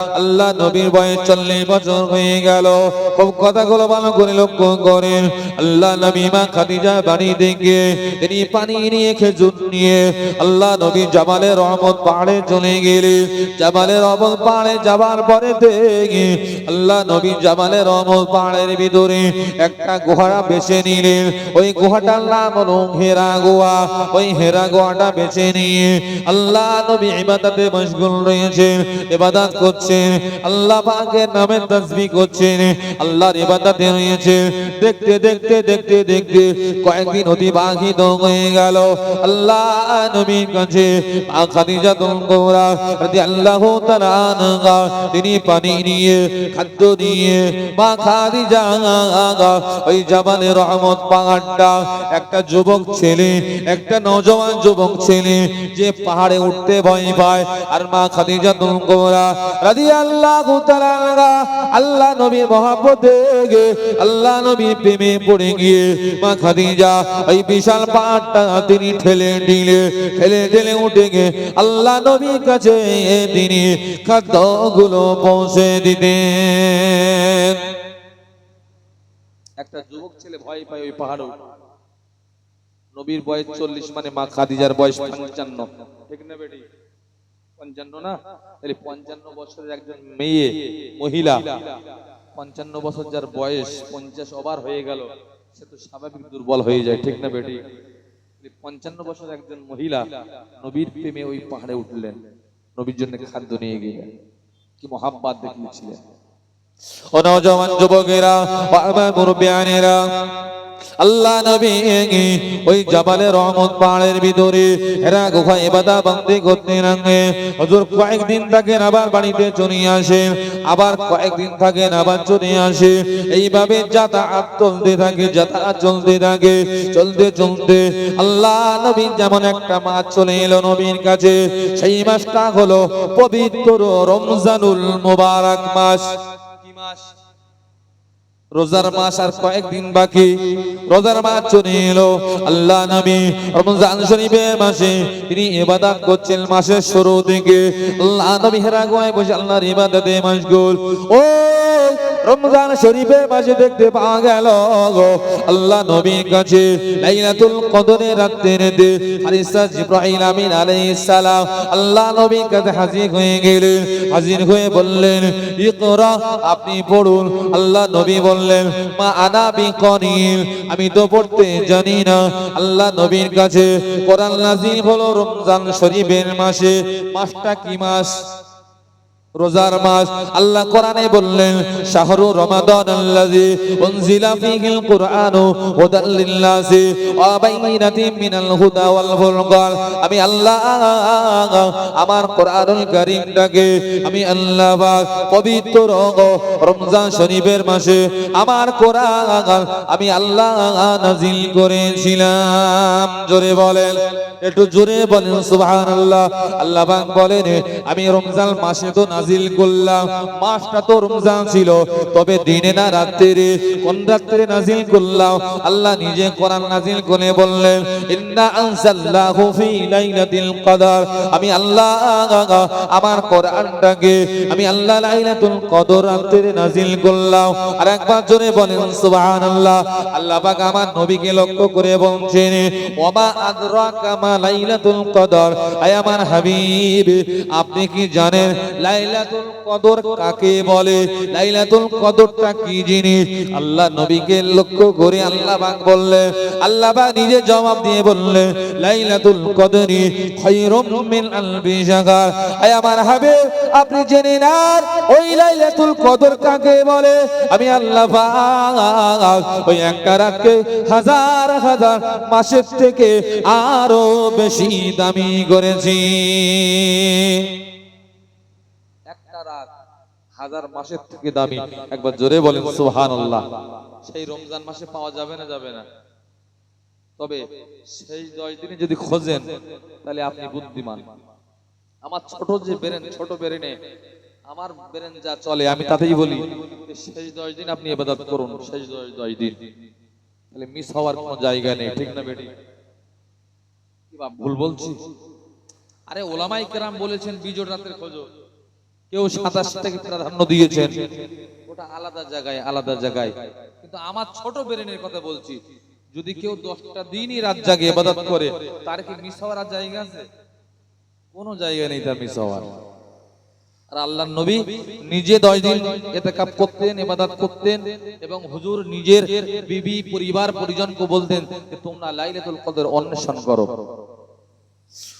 আল্লাহ নবীর বয়স চল্লিশ বছর হয়ে গেল। খুব কথাগুলো ভালো করে লক্ষ্য করেন। আল্লাহ নবী মা খাদিজা বাড়ি থেকে তিনি পানি নিয়ে খেজুর নিয়ে আল্লাহ নবী জামালের রহমত পাহাড়ে চলে গেলে জামালের রহমত পাহাড়ে যাবার পরে দেখে আল্লাহ নবী জামালের রহমত পাহাড়ের ভিতরে একটা গুহারা বেছে নিলেন। ওই গুহাটার নাম হলো হেরা গুহা। ওই হেরা গুহাটা বেছে নিয়ে আল্লাহ নবী ইবাদতে মশগুল রয়েছেন। ইবাদত করছেন, আল্লাহ পাকের নামে তাসবিহ করছেন, আল্লাহর ইবাদতে দেখতে দেখতে দেখতে দেখতে কয়েকদিন অতিবাহিত হয়ে গেল। আল্লাহ নবীর কাছে খাদিজা রাদিয়াল্লাহু তাআলা আনহা, তিনি পানি নিয়ে, খাদ্য নিয়ে মা খাদিজা ওই রহমত পাহাড়টা, একটা যুবক ছেলে, একটা নওজওয়ান যুবক ছেলে, যে পাহাড়ে উঠতে ভয় পায়। আর মা খাদিজা তুলকুরা রাদিয়াল্লাহু তাআলা আল্লাহ নবীর মহব্বতে গে আল্লাহ নবীর প্রেমে পড়ে গিয়ে মা খাদিজা ওই বিশাল পাহাড়টা তিনি ঠেলে দিলে ঠেলে ঠেলে উঠে গে আল্লাহ নবীর কাছে তিনি খাদ্যগুলো পৌঁছে দিতেন। একটা যুবক ছেলে ভয় পায় ওই পাহাড়ে নবীর বয়স চল্লিশ মানে মা খাদিজার বয়স পঞ্চান্ন। ঠিক না বেটি? পঞ্চান্ন না? তাহলে পঞ্চান্ন বছরের একজন মেয়ে, মহিলা, পঞ্চান্ন বছর যার বয়স পঞ্চাশ ওভার হয়ে গেল, সে তো স্বাভাবিক দুর্বল হয়ে যায়, ঠিক না বেটি? পঞ্চান্ন বছর একজন মহিলা নবীর প্রেমে ওই পাহাড়ে উঠলেন, নবীর জন্য খাদ্য নিয়ে গেলেন, কি মহাব্বাত দেখিয়েছিলেন। ও নওজওয়ান যুবকেরা আমার মুরব্বিয়ানেরা আল্লাহ নবী ওই জাবালে রহমত পাহাড়ের ভিতরে এরা বন্দি করতে হুজুর কয়েকদিন থাকেন আবার বাড়িতে চলে আবার কয়েকদিন থাকেন আবার চলে আসে। এইভাবে যাতায়াত চলতে থাকে, যাতায়াত চলতে থাকে, চলতে চলতে আল্লাহ নবী যেমন একটা মাস চলে এলো নবীর কাছে, সেই মাসটা হলো পবিত্র রমজানুল মুবারক মাস। কি মাস? রোজার মাস আর কয়েকদিন বাকি। রোজার মাস চলে এলো। আল্লাহ নবী রমজান শরীফের মাসে তিনি ইবাদত করছেন মাসের শুরু থেকে। আল্লাহ নবী হেরা গোয়ায় বসে আল্লাহর ইবাদতে মশগুল। ও রমজান শরীফের মাসে দেখতে পাওয়া গেল গো। আল্লাহ নবীর কাছে লাইলাতুল কদরে কদরের রাত্রিতে ফারিস্তা জিব্রাইল আমিন আলাইহিস সালাম আল্লাহ নবীর কাছে হাজির হয়ে গেলেন। হাজির হয়ে বললেন, ইকরা, আপনি পড়ুন। আল্লাহ নবী বললেন, মা আনা বিকনিল, আমি তো পড়তে জানি না। আল্লাহ নবীর কাছে, কোরআন নাজিল হলো রমজান শরীফের মাসে, মাসটা কি মাস? রোজার মাস, আল্লাহ কোরআনে বললেন, শাহরু রমাদান উনজিলা কুরআনু হুদাল ওয়া বাইনাতিন মিনাল হুদা ওয়াল ফুরকান। আমি আল্লাহ, আমার কোরআনুল কারীমটাকে আমি আল্লাহ পাক পবিত্র রমজান শরীফের মাসে আমার কোরআন আমি আল্লাহ করেছিলাম। জোরে বলেন, একটু জোরে বলেন, সুবহানাল্লাহ। আল্লাহ পাক বলেন, আমি রমজান মাসে তো নাজিল করলাম। মাসটা তো রমজান ছিল, তবে দিনে না রাত্রে কোন রাত্রে নাজিল করলাম? আল্লাহ নিজে কোরআন নাজিল করে বললেন, ইন্না আনজালনাহু ফি লাইলাতিল কদর। আমি আল্লাহ, আমার কোরআনটাকে আমি আল্লাহ লাইলাতুল কদর রাত্রে নাজিল করলাম। আর একবার জোরে বলেন, সুবহানাল্লাহ। আল্লাহ পাক আমার নবীকে লক্ষ্য করে বলছেন, ওমা আদরাকা মা লাইলাতুল কদর। আয় আমার হাবিব, আপনি কি জানেন লাইলাতুল কদর কাকে বলে? লাইলাতুল কদরটা কি জিনিস? আল্লাহ নবীকে লক্ষ্য করে আল্লাহ পাক আল্লাহ পাক নিজে জবাব দিয়ে বললেন, লাইলাতুল কদরি খায়রুম মিন আলফি শাহর আয় আমার আপনি জেনে নেন, ওই লাইলাতুল কদর কাকে বলে? আমি আল্লাহ পাক ওই একটা রাতকে হাজার হাজার মাসের থেকে আরও বেশি দামি করেছি। হাজার মাসের থেকে দামি। একবার জোরে বলেন, সুবহানাল্লাহ। সেই রমজান মাসে পাওয়া যাবে না যাবে না? তবে সেই দশ দিনে যদি খোঁজেন, তাহলে আপনি বুদ্ধিমান। আমার ছোট যে বেরেন, ছোট বেরেনে, আমার বেরেন যা চলে, আমি তাতেই বলি শেষ দশ দিন আপনি এবাদত করুন শেষ দশ দশ দিন। তাহলে মিস হওয়ার কোনো জায়গা নেই, ঠিক না বেটি? ভুল বলছি? আরে ওলামাই কেরাম বলেছেন, বিজোড় রাতের খোঁজো। কেউ সাতাশটাকে প্রাধান্য দিয়েছেন। ওটা আলাদা জায়গায় আলাদা জায়গায়। কিন্তু আমার ছোট ব্রেনের কথা বলছি, যদি কেউ দশটা দিনই রাত জাগে ইবাদত করে, তার কি মিস জায়গা আছে? কোনো জায়গা নেই তার মিস হওয়ার। আর আল্লাহ নবী নিজে দশ দিন এতেকাপ করতেন, ইবাদত করতেন এবং হুজুর নিজের বিবি, পরিবার, পরিজনকে বলতেন যে তোমরা লাইলাতুল কদর অন্বেষণ করো।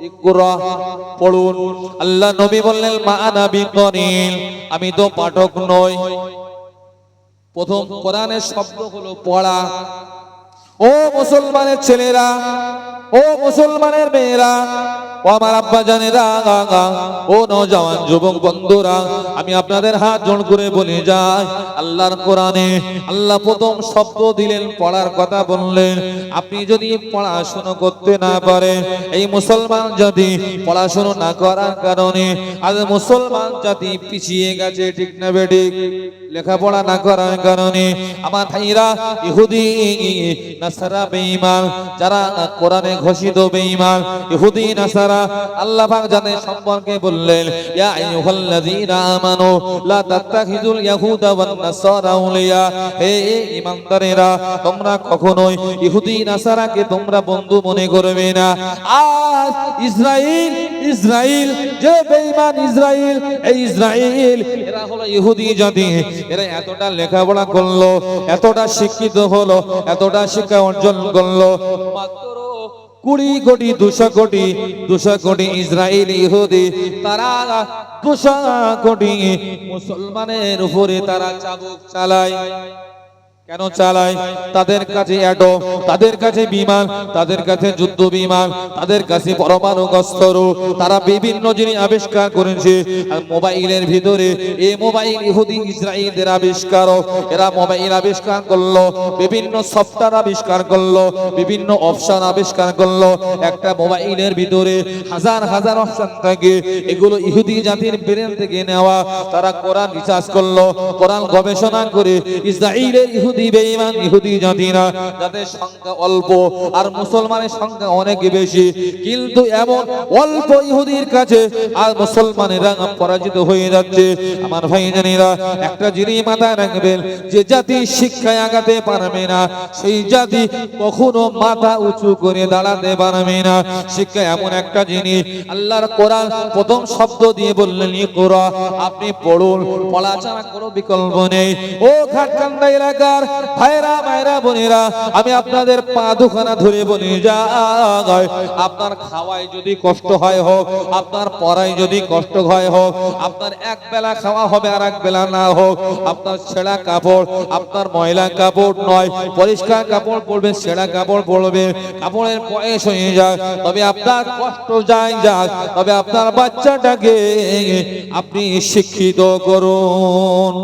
ইকরা, পড়ুন। আল্লাহ নবী বললেন মা আনা করিল আমি তো পাঠক নই। প্রথম কোরআনের শব্দ হলো পড়া। ও মুসলমানের ছেলেরা, ও মুসলমানের মেয়েরা আমার আব্বা জানেরা ও নওজওয়ান যুবক বন্ধুরা, আমি আপনাদের হাত জোড় করে বলে যাই, আল্লাহর কোরআনে আল্লাহ প্রথম শব্দ দিলেন, পড়ার কথা বললেন। আপনি যদি পড়াশুনো করতে না পারেন, এই মুসলমান জাতি পড়াশুনো না করার কারণে আজ মুসলমান জাতি পিছিয়ে গেছে, ঠিক না বেঠিক লেখাপড়া না করার কারণে আমার ভাইরা ইহুদি, নাসারা বেঈমান, যারা কোরআনে ঘোষিত বেঈমান, ইহুদি, নাসারা আল্লাহ পাক জানে সম্পর্কে বললেন, ইয়া আইয়ুহাল্লাযীনা আমানু, লা তাত্তাখিযুল ইয়াহুদা ওয়ান নাসারা আউলিয়া হে ঈমানদারেরা, তোমরা কখনোই ইহুদি, নাসারাকে তোমরা বন্ধু মনে করবে না। আজ ইসরাইল ইসরাইল, যে বেঈমান ইসরাইল, এই ইসরাইল, এরা হলো ইহুদি জাতি, এরা এতটা লেখাপড়া করল, এতটা শিক্ষিত হলো, এতটা শিক্ষা অর্জন করল, মাত্র কুড়ি কোটি, দুশো কোটি দুশো কোটি ইসরায়েল ইহুদি, তারা দুশো কোটি মুসলমানের উপরে তারা চাবুক চালায়। কেন চালায়? তাদের কাছে অ্যাটো, তাদের কাছে বিমান, তাদের কাছে যুদ্ধ বিমান, তাদের কাছে পরমাণু অস্ত্র। তারা বিভিন্ন জিনিস আবিষ্কার করেছে। মোবাইলের ভিতরে এই মোবাইল ইহুদি ইসরায়েলদের আবিষ্কার এরা মোবাইল আবিষ্কার করল, বিভিন্ন সফটওয়্যার আবিষ্কার করল, বিভিন্ন অপশন আবিষ্কার করল। একটা মোবাইলের ভিতরে হাজার হাজার অপশন থাকে। এগুলো ইহুদি জাতির ব্রেন থেকে নেওয়া। তারা কোরআন রিসার্চ করল, কোরআন গবেষণা করে ইসরায়েলের ইহুদি বেঈমান ইহুদি জাতিরা। যাদের সংখ্যা অল্প আর মুসলমানের সংখ্যা অনেক বেশি, কিন্তু এমন অল্প ইহুদির কাছে আর মুসলমানেরা পরাজিত হয়ে যাচ্ছে। আমার ভাই জানিরা একটা জিনিস মাথায় রাখবেন, যে জাতি শিক্ষায় আগাতে পারবে না, সেই জাতি কখনো মাথা উঁচু করে দাঁড়াতে পারবে না। শিক্ষা এমন একটা জিনিস, আল্লাহর কোরআন প্রথম শব্দ দিয়ে বললেন ইকরা আপনি পড়ুন পড়া ছাড়া কোনো বিকল্প নেই। ও ঘাটকান্দা এলাকার ভাইরা ভাইরা বোনেরা, আমি আপনাদের পা দুখানা ধরে বলি যাই আপনার খাওয়ায় যদি কষ্ট হয় হোক, আপনার পড়ায় যদি কষ্ট হয় হোক, আপনার এক বেলা খাওয়া হবে আর এক বেলা না হোক, আপনার ছেঁড়া কাপড়, আপনার ময়লা কাপড় নয়, পরিষ্কার কাপড় পরবে ছেঁড়া কাপড় পরবে কাপড়ের বয়স হয়ে যাক তবে আপনার কষ্ট যায় যাক তবে আপনার বাচ্চাটাকে আপনি শিক্ষিত করুন।